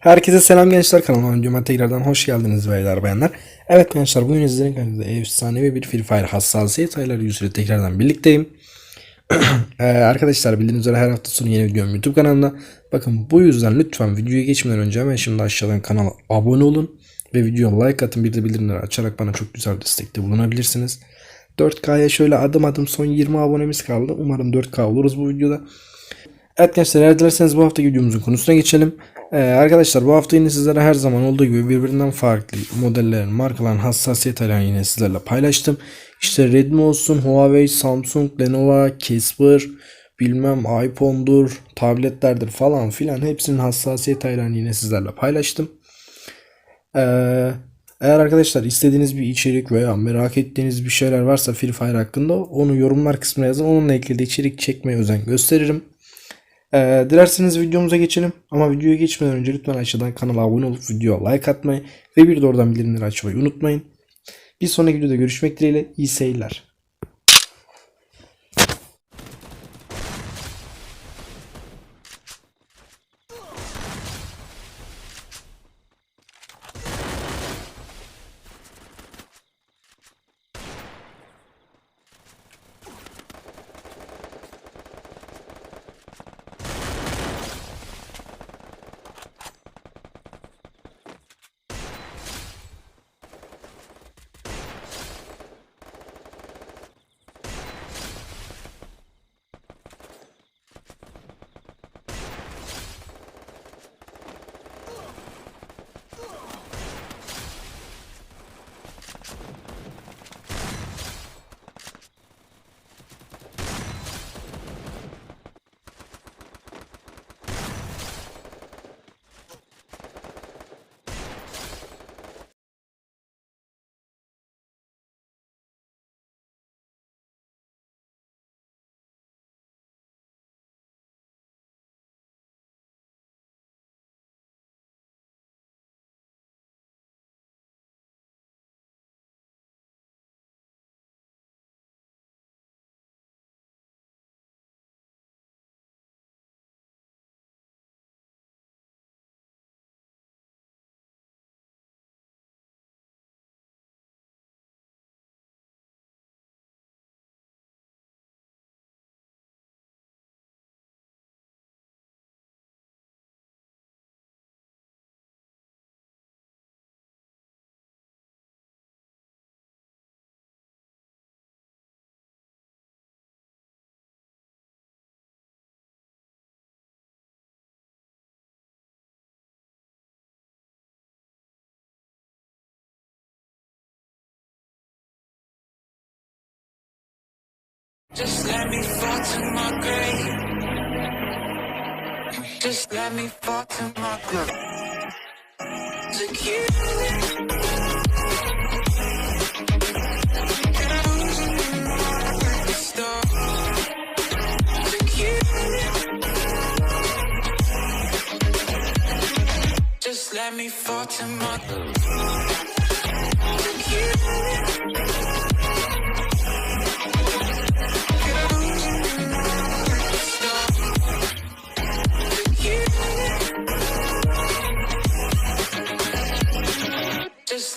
Herkese selam gençler kanalıma öncüme tekrardan hoş geldiniz beyler bayanlar. Evet gençler bugün sizlerin karşınızda efsanevi bir Free Fire hassasiyet ayları yüzüyle tekrardan birlikteyim. ee, arkadaşlar bildiğiniz üzere her hafta sonu yeni videom YouTube kanalında. Bakın bu yüzden lütfen videoya geçmeden önce hemen şimdi aşağıdan kanala abone olun. Ve videoya like atın bir de bildirimleri açarak bana çok güzel destekte bulunabilirsiniz. 4K'ya şöyle adım adım son 20 abonemiz kaldı. Umarım 4K oluruz bu videoda. Evet gençler eğer dilerseniz bu haftaki videomuzun konusuna geçelim. Ee, arkadaşlar bu hafta yine sizlere her zaman olduğu gibi birbirinden farklı modellerin, markaların hassasiyet ayarını yine sizlerle paylaştım. İşte Redmi olsun, Huawei, Samsung, Lenovo, Casper, bilmem iPhone'dur, tabletlerdir falan filan hepsinin hassasiyet ayarını yine sizlerle paylaştım. Ee, eğer arkadaşlar istediğiniz bir içerik veya merak ettiğiniz bir şeyler varsa Free Fire hakkında onu yorumlar kısmına yazın. Onunla ilgili de içerik çekmeye özen gösteririm. Ee, dilerseniz videomuza geçelim. Ama videoya geçmeden önce lütfen aşağıdan kanala abone olup videoya like atmayı ve bir de oradan bildirimleri açmayı unutmayın. Bir sonraki videoda görüşmek dileğiyle. İyi seyirler. Just let me fall to my grave. Just let me fall to my grave. Just let me fall to my grave.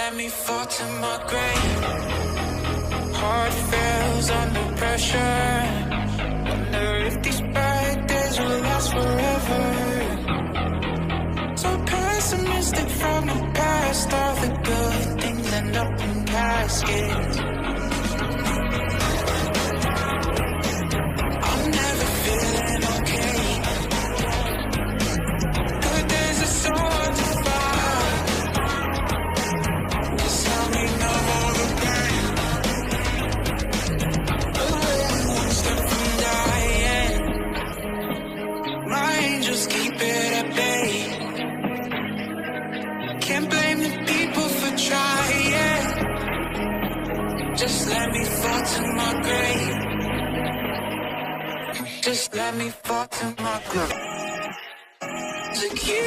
let me fall to my grave. Heart fails under pressure. Wonder if these bright days will last forever. So pessimistic from the past, all the good things end up in caskets. let me fall to my grave. Just let me fall to my grave. Look you.